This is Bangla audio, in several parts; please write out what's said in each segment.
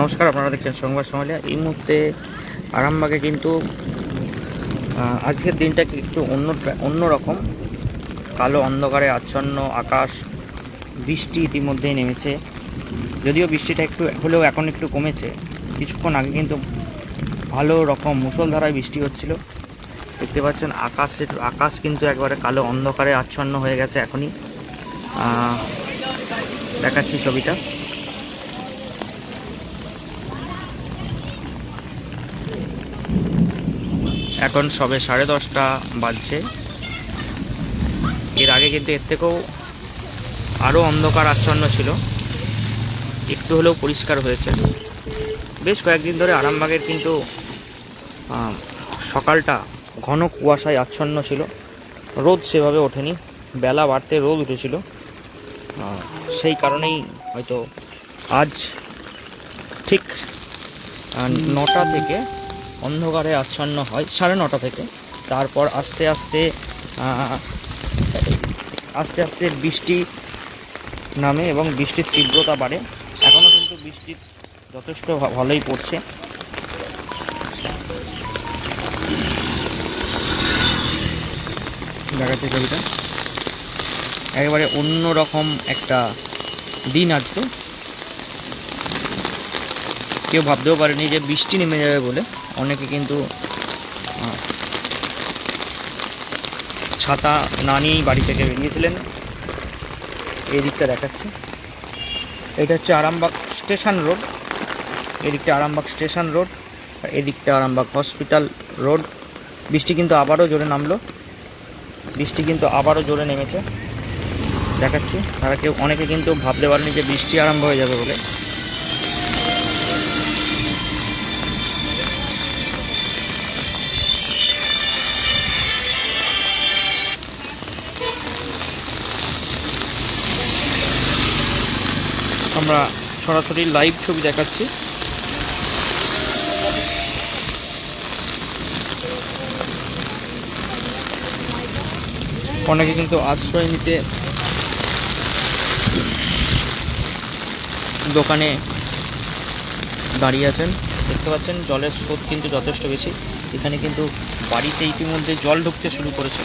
নমস্কার, আপনারা দেখছেন সংবাদ সমালিয়া। এই মুহূর্তে আরামবাগে কিন্তু আজকের দিনটা একটু অন্য অন্য রকম? কালো অন্ধকারে, আচ্ছন্ন আকাশ, বৃষ্টি ইতিমধ্যেই নেমেছে। যদিও বৃষ্টিটা একটু হলেও এখন একটু কমেছে। কিছুক্ষণ আগে কিন্তু ভালো রকম মুষলধারায় বৃষ্টি হচ্ছিল। দেখতে পাচ্ছেন, আকাশের, আকাশ কিন্তু একবারে কালো অন্ধকারে, আচ্ছন্ন হয়ে গেছে এখনই। দেখাচ্ছি ছবিটা। এখন সবে সাড়ে দশটা বাজছে। এর আগে কিন্তু এর থেকেও আরও অন্ধকার আচ্ছন্ন ছিল। একটু হলেও পরিষ্কার হয়েছে। বেশ কয়েকদিন ধরে আরামবাগের কিন্তু সকালটা ঘন কুয়াশায় আচ্ছন্ন ছিল। রোদ সেভাবে ওঠেনি। বেলা বাড়তে রোদ উঠেছিল। সেই কারণেই হয়তো আজ ঠিক নটা থেকে অন্ধকারে আচ্ছন্ন হয়, সাড়ে নটা থেকে। তারপর আস্তে আস্তে আস্তে আস্তে বৃষ্টি নামে এবং বৃষ্টির তীব্রতা বাড়ে। এখনও কিন্তু বৃষ্টি যথেষ্ট ভালোই পড়ছে। দেখাচ্ছি ছবিটা। একেবারে অন্য রকম একটা দিন আজকে। কেউ ভাবতেও পারেনি যে বৃষ্টি নেমে যাবে বলে। অনেকে কিন্তু ছাতা না নিয়েই বাড়ি থেকে বেরিয়েছিলেন। এই দিকটা দেখাচ্ছি। এটা হচ্ছে আরামবাগ স্টেশন রোড। এদিকটা আরামবাগ স্টেশন রোড, আর এদিকটা আরামবাগ হসপিটাল রোড। বৃষ্টি কিন্তু আবারও জোরে নামলো। বৃষ্টি কিন্তু আবারও জোরে নেমেছে। দেখাচ্ছি, তারা কেউ, অনেকে কিন্তু ভাবতে পারেনি যে বৃষ্টি আরম্ভ হয়ে যাবে বলে। আমরা সরাসরি লাইভ ছবি দেখাচ্ছি। অনেকে কিন্তু আশ্রয় নিতে দোকানে দাঁড়িয়ে আছেন। দেখতে পাচ্ছেন, জলের স্রোত কিন্তু যথেষ্ট বেশি। এখানে কিন্তু বাড়িতে ইতিমধ্যে জল ঢুকতে শুরু করেছে।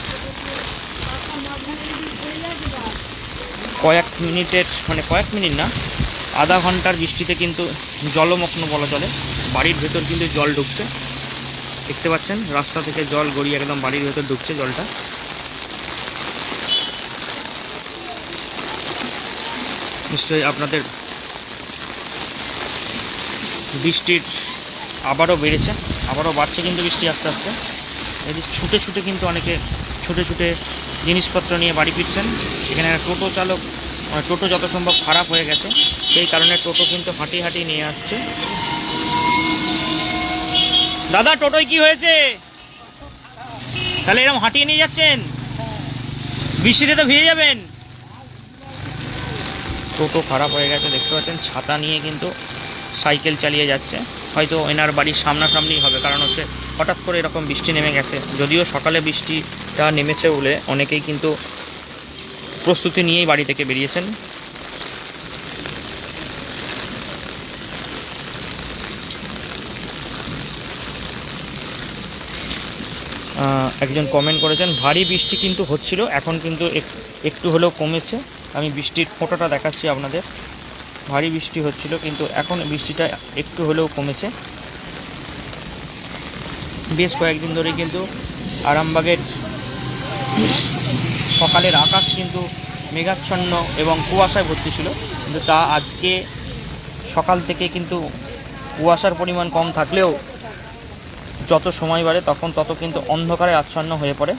কয়েক মিনিটের মানে কয়েক মিনিট না আধা ঘণ্টার বৃষ্টিতে কিন্তু জলমগ্ন বলা চলে। বাড়ির ভেতর কিন্তু জল ঢুকছে। দেখতে পাচ্ছেন, রাস্তা থেকে জল গড়িয়ে একদম বাড়ির ভেতর ঢুকছে জলটা। নিশ্চয়ই আপনাদের বৃষ্টির আবারও বেড়েছে, আবারও বাড়ছে কিন্তু বৃষ্টি আস্তে আস্তে। এদিকে ছুটে ছুটে কিন্তু অনেকে, ছুটে ছুটে জিনিসপত্র নিয়ে বাড়ি ফিরছেন। এখানে টোটো চালক মানে টোটো যত সম্ভব খারাপ হয়ে গেছে, সেই কারণে টোটো কিন্তু হাঁটি হাঁটি নিয়ে আসছে। দাদা, টোটোয় কি হয়েছে? তাহলে এরকম হাঁটিয়ে নিয়ে যাচ্ছেন? বৃষ্টিতে তো ভিজে যাবেন। টোটো খারাপ হয়ে গেছে, দেখতে পাচ্ছেন, ছাতা নিয়ে কিন্তু সাইকেল চালিয়ে যাচ্ছে। হয়তো এনার বাড়ির সামনাসামনি হবে, কারণ হচ্ছে হঠাৎ করে এরকম বৃষ্টি নেমে গেছে। যদিও সকালে বৃষ্টিটা নেমেছে বলে অনেকেই কিন্তু প্রস্তুতি নিয়েই বাড়ি থেকে বেরিয়েছেন। একজন কমেন্ট করেছেন, ভারী বৃষ্টি কিন্তু হচ্ছিল, এখন কিন্তু এক- একটু হলেও কমেছে। আমি বৃষ্টির ফোঁটাটা দেখাচ্ছি আপনাদের। ভারী বৃষ্টি হচ্ছিল, কিন্তু এখন বৃষ্টিটা একটু হলেও কমেছে। বেশ কয়েকদিন ধরে কিন্তু আরামবাগের সকালের আকাশ কিন্তু মেঘাচ্ছন্ন এবং কুয়াশায় ভর্তি ছিল। কিন্তু তা আজকে সকাল থেকে কিন্তু কুয়াশার পরিমাণ কম থাকলেও যত সময় বাড়ে তখন তত কিন্তু অন্ধকারে আচ্ছন্ন হয়ে পড়ে।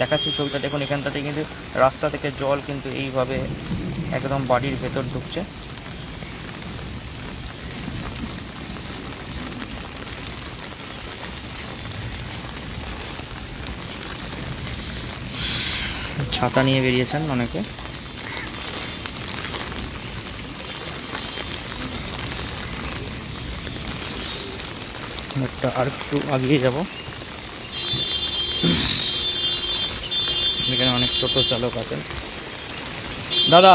দেখাচ্ছি ছবিটা, দেখুন এখানটাতে কিন্তু রাস্তা থেকে জল কিন্তু এইভাবে একদম বাড়ির ভেতর ঢুকছে। ছাতা নিয়ে বেরিয়েছেন অনেকে। একটা আর একটু আগিয়ে যাব। এখানে অনেক টোটো চালক আছেন। দাদা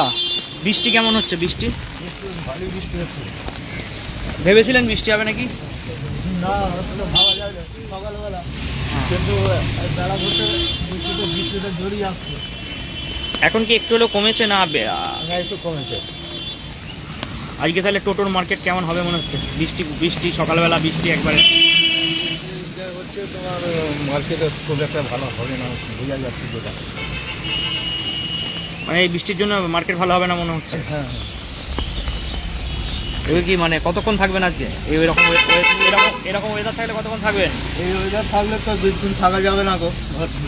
বৃষ্টি কেমন হচ্ছে? বৃষ্টি? ভেবেছিলেন বৃষ্টি হবে নাকি? না ভাবা যায় না। সকালবেলা কিন্তু বেলা ঘুরতে বৃষ্টিতে বৃষ্টিতে জড়িয়ে আসছে। এখন কি একটু হলেও কমেছে না একটু কমেছে। আজকে তাহলে টোটোর মার্কেট কেমন হবে মনে হচ্ছে? বৃষ্টি বৃষ্টি সকালবেলা বৃষ্টি একবারে। হচ্ছে তোমার মার্কেটে খুব একটা ভালো হবে না বোঝা যাচ্ছে যেটা। মানে এই বৃষ্টির জন্য মার্কেট ভালো হবে না মনে হচ্ছে? হ্যাঁ হ্যাঁ। এবার কি মানে কতক্ষণ থাকবেন আজকে? এই এরকম এরকম এরকম ওয়েদার থাকলে কতক্ষণ থাকবেন? এই ওয়েদার থাকলে তো বেশি দিন থাকা যাবে না গো।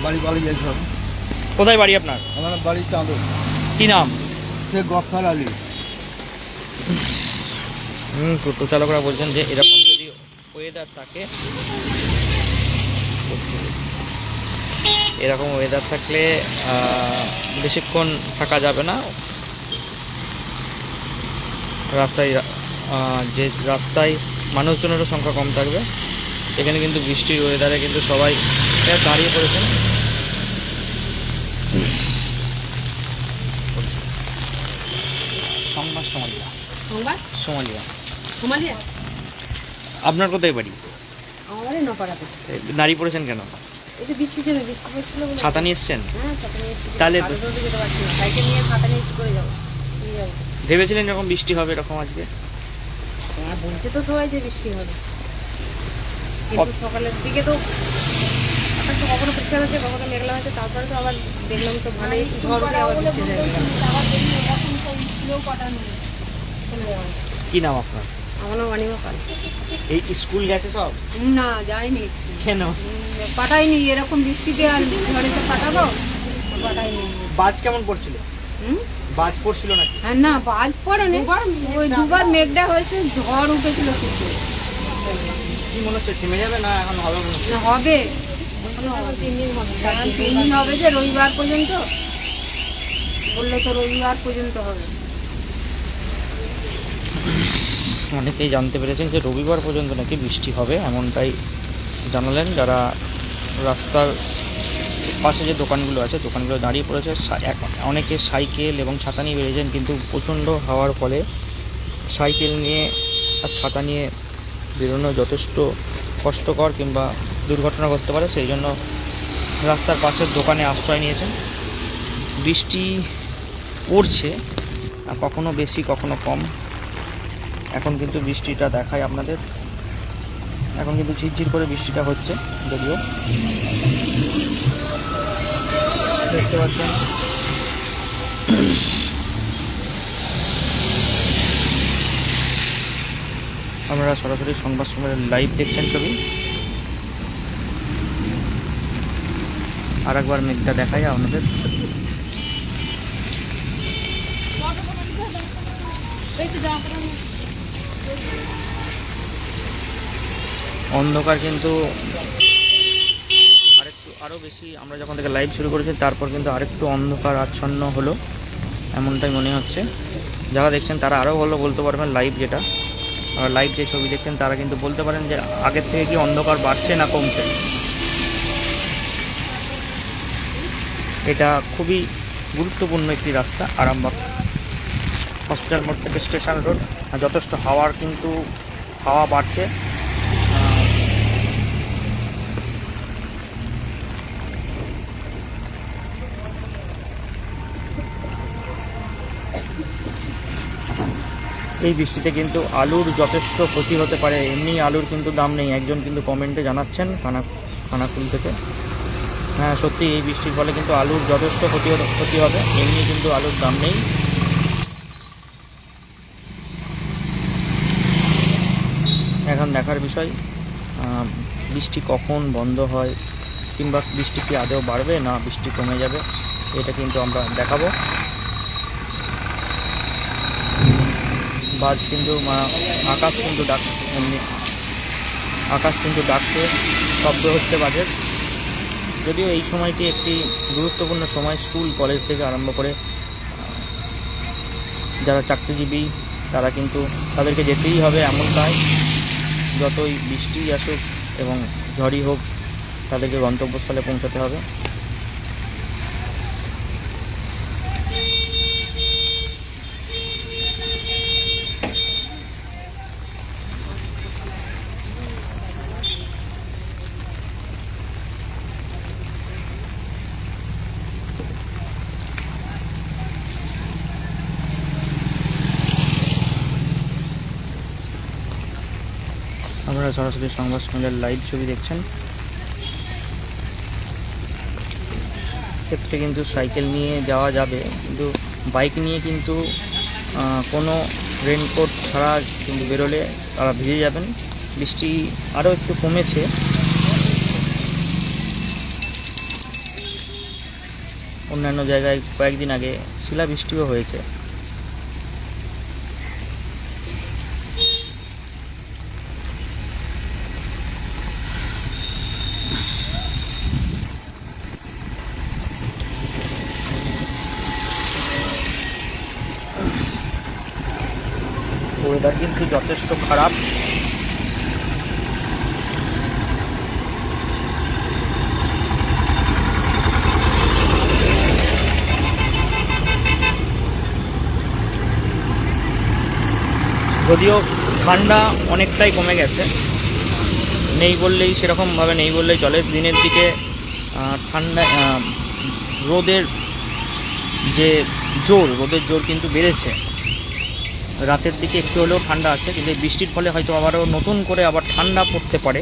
বাড়ি বাড়ি যেতে হবে। কোথায় বাড়ি আপনার? আমার বাড়ি চাঁদো কি নাম? সে গফার আলী। হুম টোটো চালকরা বলছেন যে এরকম যদি ওয়েদার থাকে এরকম ওয়েদার থাকলে বেশিক্ষণ থাকা যাবে না। রাস্তায় যে রাস্তায় মানুষজনেরও সংখ্যা কম থাকবে। এখানে কিন্তু বৃষ্টির ওয়েদারে কিন্তু সবাই দাঁড়িয়ে পড়েছেন। সংবাদ সমালিয়া। সংবাদ? সমালিয়া। সোমালিয়া? আপনার কোথায় বাড়ি? দাঁড়িয়ে পড়েছেন কেন? ছাতা নিয়ে এসছেন? হ্যাঁ তাহলে- ভেবেছিলেন এরকম বৃষ্টি হবে এরকম আজকে? হ্যাঁ বলছে তো সবাই যে বৃষ্টি হবে। কিন্তু সকালের দিকে তো আকাশ তো কখনো পরিষ্কার হচ্ছে কখনো মেঘলা হচ্ছে তারপরে তো আবার দেখলাম তো ভালোই ঝড় উঠে আবার বৃষ্টি যায় কি নাম আপনার? আমার নাম অনিমা পাল। এই স্কুল গেছে সব? না যায়নি। কেন? পাঠাইনি এরকম বৃষ্টিতে আর ঝড়েতে পাঠাবো পাঠাইনি বাজ কেমন পড়ছিল? বাজ পড়ছিল নাকি? হ্যাঁ না বাজ পড়েনি। ওই দুবার মেঘটা হয়েছে ঝড় উঠেছিল কিন্তু কি মনে হচ্ছে থেমে যাবে না এখন হবে মনে হচ্ছে? না হবে। তিন দিন হবে। তিন দিন হবে যে রবিবার পর্যন্ত? বলল তো রবিবার পর্যন্ত হবে। অনেকেই জানতে পেরেছেন যে রবিবার পর্যন্ত নাকি বৃষ্টি হবে এমনটাই জানালেন যারা রাস্তার পাশে যে দোকানগুলো আছে, দোকানগুলো দাঁড়িয়ে পড়েছে। অনেকে সাইকেল এবং ছাতা নিয়ে বেরিয়েছেন, কিন্তু প্রচণ্ড হওয়ার ফলে সাইকেল নিয়ে আর ছাতা নিয়ে বেরোনো যথেষ্ট কষ্টকর কিংবা দুর্ঘটনা ঘটতে পারে। সেই জন্য রাস্তার পাশের দোকানে আশ্রয় নিয়েছেন। বৃষ্টি পড়ছে কখনো বেশি, কখনো কম। এখন কিন্তু বৃষ্টিটা দেখায় আপনাদের। এখন কিন্তু ঝিরঝির করে বৃষ্টিটা হচ্ছে, যদিও। দেখতে পাচ্ছেন। আপনারা সরাসরি সংবাদ সময়ের লাইভ দেখছেন ছবি। আর একবার মেঘটা দেখাই আপনাদের। অন্ধকার কিন্তু আরেকটু আরও বেশি আমরা যখন থেকে লাইভ শুরু করেছি, তারপর কিন্তু আরেকটু অন্ধকার আচ্ছন্ন হলো, এমনটাই মনে হচ্ছে। যারা দেখছেন, তারা আরও ভালো বলতে পারবেন লাইভ যেটা। লাইভ যে ছবি দেখছেন, তারা কিন্তু বলতে পারেন যে আগের থেকে কি অন্ধকার বাড়ছে না কমছে। এটা খুবই গুরুত্বপূর্ণ একটি রাস্তা, আরামবাগ হসপিটাল মোড় থেকে স্টেশন রোড যথেষ্ট হাওয়ার কিন্তু হাওয়া বাড়ছে। এই বৃষ্টিতে কিন্তু আলুর যথেষ্ট ক্ষতি হতে পারে। এমনি আলুর কিন্তু দাম নেই। একজন কিন্তু কমেন্টে জানাচ্ছেন খানা, খানাকুল থেকে। হ্যাঁ সত্যি এই বৃষ্টির ফলে কিন্তু আলুর যথেষ্ট ক্ষতি ক্ষতি হবে। এমনি কিন্তু আলুর দাম নেই। এখন দেখার বিষয় বৃষ্টি কখন বন্ধ হয় কিংবা বৃষ্টি কি আদৌ বাড়বে না বৃষ্টি কমে যাবে, এটা কিন্তু আমরা দেখাবো। বাজ কিন্তু আকাশ কিন্তু ডাক, এমনি। আকাশ কিন্তু ডাকছে, শব্দ হচ্ছে বাজের। যদিও এই সময়টি একটি গুরুত্বপূর্ণ সময়, স্কুল, কলেজ থেকে আরম্ভ করে যারা চাকরিজীবী, তারা কিন্তু তাদেরকে যেতেই হবে এমন নয় যতই বৃষ্টি আসুক এবং ঝড়ই হোক, তাদেরকে গন্তব্যস্থলে পৌঁছাতে হবে। আপনারা সরাসরি সংবাদ সম্মেলনের লাইভ ছবি দেখছেন। ক্ষেত্রে কিন্তু সাইকেল নিয়ে যাওয়া যাবে, কিন্তু বাইক নিয়ে কিন্তু কোনো রেনকোট ছাড়া কিন্তু বেরোলে তারা ভিজে যাবেন। বৃষ্টি আরও একটু কমেছে। অন্যান্য জায়গায় কয়েকদিন আগে শিলাবৃষ্টিও হয়েছে। ওয়েদার কিন্তু যথেষ্ট খারাপ। যদিও ঠান্ডা অনেকটাই কমে গেছে। নেই বললেই সেরকমভাবে নেই বললেই চলে। দিনের দিকে ঠান্ডা রোদের যে জোর, রোদের জোর কিন্তু বেড়েছে। রাতের দিকে একটু হলেও ঠান্ডা আছে, কিন্তু বৃষ্টির ফলে হয়তো আবারও নতুন করে আবার ঠান্ডা পড়তে পারে।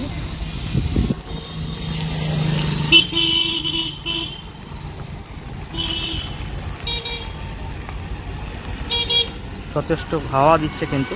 যথেষ্ট হাওয়া দিচ্ছে কিন্তু।